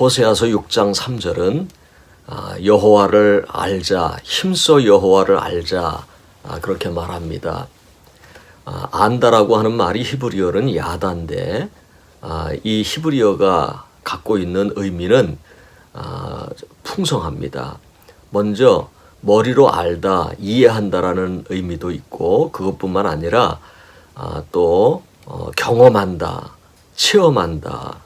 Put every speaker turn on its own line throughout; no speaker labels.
호세아서 6장 3절은 아, 여호와를 알자 힘써 여호와를 알자 아, 그렇게 말합니다. 아, 안다라고 하는 말이 히브리어는 아, 이 히브리어가 갖고 있는 의미는 아, 풍성합니다. 먼저 머리로 알다, 이해한다라는 의미도 있고 그것뿐만 아니라 아, 또 어, 경험한다, 체험한다,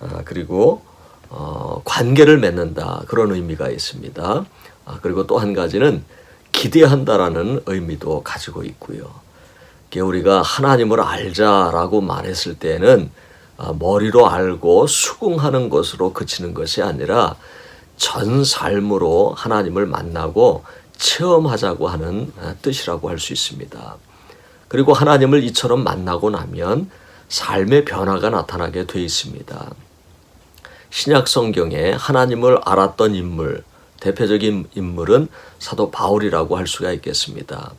아, 그리고 어, 관계를 맺는다 그런 의미가 있습니다. 아, 그리고 또 한 가지는 기대한다라는 의미도 가지고 있고요. 우리가 하나님을 알자라고 말했을 때는 아, 머리로 알고 수긍하는 것으로 그치는 것이 아니라 전 삶으로 하나님을 만나고 체험하자고 하는 아, 뜻이라고 할 수 있습니다. 그리고 하나님을 이처럼 만나고 나면 삶의 변화가 나타나게 돼 있습니다. 신약 성경에 하나님을 알았던 인물, 대표적인 인물은 사도 바울이라고 할 수가 있겠습니다.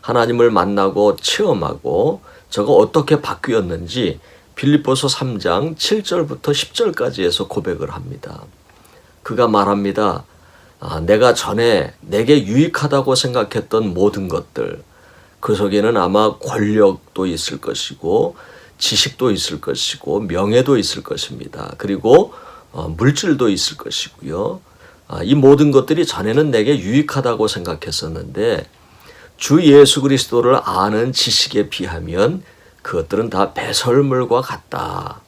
하나님을 만나고 체험하고 저가 어떻게 바뀌었는지 빌립보서 3장 7절부터 10절까지 해서 고백을 합니다. 그가 말합니다. 아, 내가 전에 내게 유익하다고 생각했던 모든 것들, 그 속에는 아마 권력도 있을 것이고, 지식도 있을 것이고, 명예도 있을 것입니다. 그리고 어, 물질도 있을 것이고요. 아, 이 모든 것들이 전에는 내게 유익하다고 생각했었는데, 주 예수 그리스도를 아는 지식에 비하면 그것들은 다 배설물과 같다.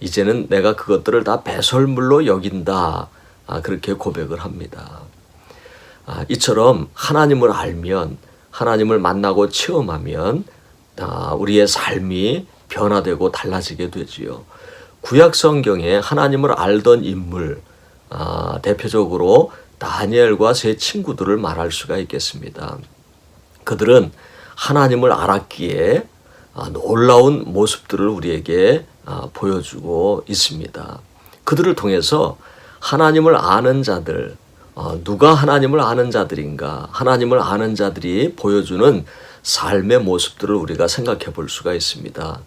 이제는 내가 그것들을 다 배설물로 여긴다. 아, 그렇게 고백을 합니다. 아, 이처럼 하나님을 알면 하나님을 만나고 체험하면 아, 우리의 삶이 변화되고 달라지게 되지요. 구약 성경에 하나님을 알던 인물 아, 대표적으로 다니엘과 세 친구들을 말할 수가 있겠습니다. 그들은 하나님을 알았기에 아, 놀라운 모습들을 우리에게 아, 보여주고 있습니다. 그들을 통해서 하나님을 아는 자들, 어, 누가 하나님을 아는 자들인가, 하나님을 아는 자들이 보여주는 삶의 모습들을 우리가 생각해 볼 수가 있습니다.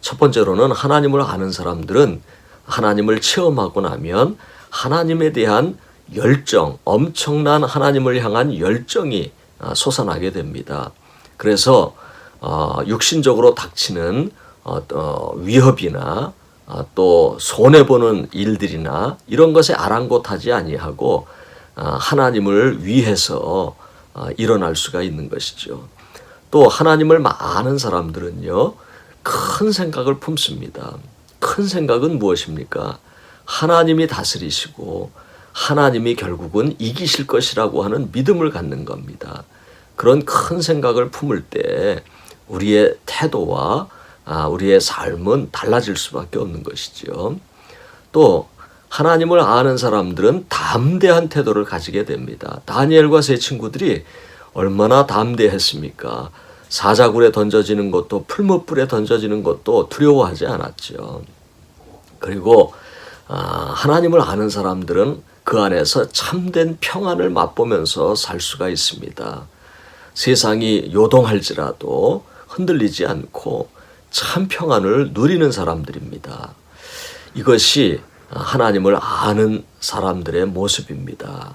첫 번째로는 하나님을 아는 사람들은 하나님을 체험하고 나면 하나님에 대한 열정, 엄청난 하나님을 향한 열정이 아, 솟아나게 됩니다. 그래서 어, 육신적으로 닥치는 어, 위협이나 어, 또 손해 보는 일들이나 이런 것에 아랑곳하지 아니하고 어, 하나님을 위해서 어, 일어날 수가 있는 것이죠. 또 하나님을 아는 사람들은요 큰 생각을 품습니다. 큰 생각은 무엇입니까? 하나님이 다스리시고 하나님이 결국은 이기실 것이라고 하는 믿음을 갖는 겁니다. 그런 큰 생각을 품을 때 우리의 태도와 아, 우리의 삶은 달라질 수밖에 없는 것이죠. 또 하나님을 아는 사람들은 담대한 태도를 가지게 됩니다. 다니엘과 세 친구들이 얼마나 담대했습니까? 사자굴에 던져지는 것도 풀무불에 던져지는 것도 두려워하지 않았죠. 그리고 아, 하나님을 아는 사람들은 그 안에서 참된 평안을 맛보면서 살 수가 있습니다. 세상이 요동할지라도 흔들리지 않고 참 평안을 누리는 사람들입니다. 이것이 하나님을 아는 사람들의 모습입니다.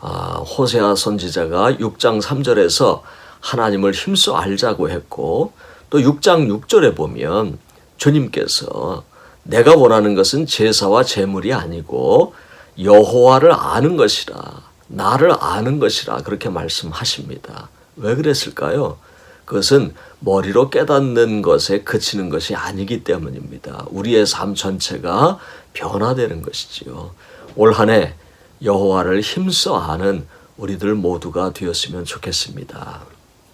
아, 호세아 선지자가 6장 3절에서 하나님을 힘써 알자고 했고 또 6장 6절에 보면 주님께서 내가 원하는 것은 제사와 제물이 아니고 여호와를 아는 것이라 나를 아는 것이라 그렇게 말씀하십니다. 왜 그랬을까요? 그것은 머리로 깨닫는 것에 그치는 것이 아니기 때문입니다. 우리의 삶 전체가 변화되는 것이지요. 올 한해 여호와를 힘써 아는 우리들 모두가 되었으면 좋겠습니다.